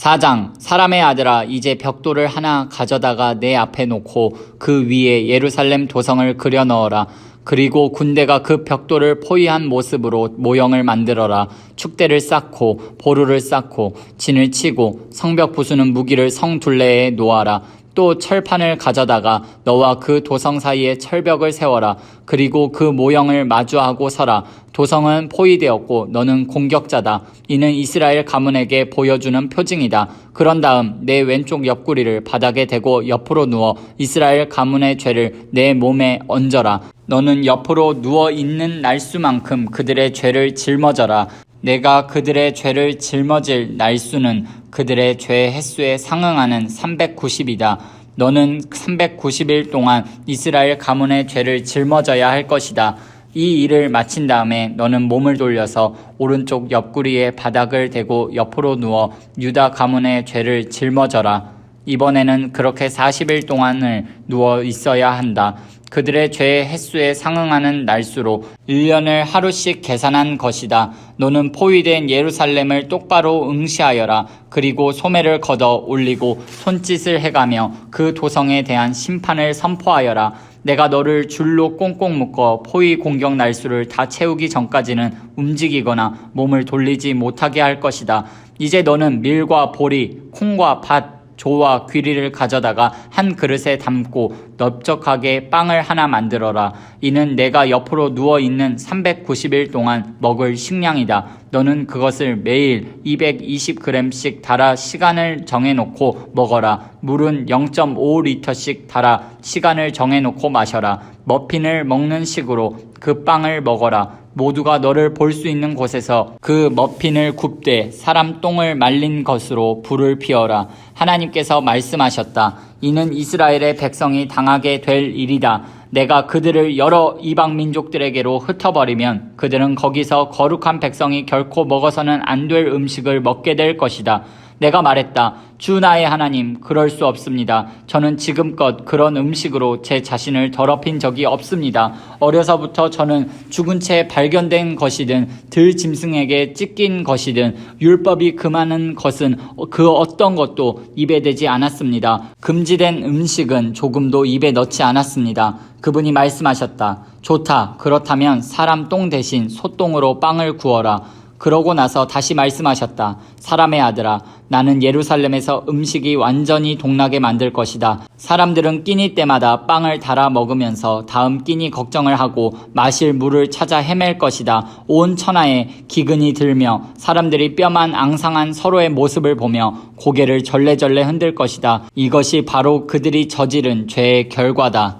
4장 사람의 아들아 이제 벽돌을 하나 가져다가 내 앞에 놓고 그 위에 예루살렘 도성을 그려 넣어라. 그리고 군대가 그 벽돌을 포위한 모습으로 모형을 만들어라. 축대를 쌓고 보루를 쌓고 진을 치고 성벽 부수는 무기를 성 둘레에 놓아라. 또 철판을 가져다가 너와 그 도성 사이에 철벽을 세워라. 그리고 그 모형을 마주하고 서라. 도성은 포위되었고 너는 공격자다. 이는 이스라엘 가문에게 보여주는 표징이다. 그런 다음 내 왼쪽 옆구리를 바닥에 대고 옆으로 누워 이스라엘 가문의 죄를 내 몸에 얹어라. 너는 옆으로 누워 있는 날수만큼 그들의 죄를 짊어져라. 내가 그들의 죄를 짊어질 날수는 그들의 죄 횟수에 상응하는 390이다. 너는 390일 동안 이스라엘 가문의 죄를 짊어져야 할 것이다. 이 일을 마친 다음에 너는 몸을 돌려서 오른쪽 옆구리에 바닥을 대고 옆으로 누워 유다 가문의 죄를 짊어져라. 이번에는 그렇게 40일 동안을 누워 있어야 한다. 그들의 죄의 횟수에 상응하는 날수로 1년을 하루씩 계산한 것이다. 너는 포위된 예루살렘을 똑바로 응시하여라. 그리고 소매를 걷어 올리고 손짓을 해가며 그 도성에 대한 심판을 선포하여라. 내가 너를 줄로 꽁꽁 묶어 포위 공격 날수를 다 채우기 전까지는 움직이거나 몸을 돌리지 못하게 할 것이다. 이제 너는 밀과 보리, 콩과 밭, 조와 귀리를 가져다가 한 그릇에 담고 넓적하게 빵을 하나 만들어라. 이는 내가 옆으로 누워 있는 390일 동안 먹을 식량이다. 너는 그것을 매일 220g씩 달아 시간을 정해놓고 먹어라. 물은 0.5리터씩 달아 시간을 정해놓고 마셔라. 머핀을 먹는 식으로 그 빵을 먹어라. 모두가 너를 볼 수 있는 곳에서 그 머핀을 굽되 사람 똥을 말린 것으로 불을 피워라. 하나님께서 말씀하셨다. 이는 이스라엘의 백성이 당하게 될 일이다. 내가 그들을 여러 이방 민족들에게로 흩어버리면 그들은 거기서 거룩한 백성이 결코 먹어서는 안 될 음식을 먹게 될 것이다. 내가 말했다. 주 나의 하나님, 그럴 수 없습니다. 저는 지금껏 그런 음식으로 제 자신을 더럽힌 적이 없습니다. 어려서부터 저는 죽은 채 발견된 것이든 들 짐승에게 찢긴 것이든 율법이 금하는 것은 그 어떤 것도 입에 대지 않았습니다. 금지된 음식은 조금도 입에 넣지 않았습니다. 그분이 말씀하셨다. 좋다. 그렇다면 사람 똥 대신 소똥으로 빵을 구워라. 그러고 나서 다시 말씀하셨다. 사람의 아들아, 나는 예루살렘에서 음식이 완전히 동나게 만들 것이다. 사람들은 끼니 때마다 빵을 달아 먹으면서 다음 끼니 걱정을 하고 마실 물을 찾아 헤맬 것이다. 온 천하에 기근이 들며 사람들이 뼈만 앙상한 서로의 모습을 보며 고개를 절레절레 흔들 것이다. 이것이 바로 그들이 저지른 죄의 결과다.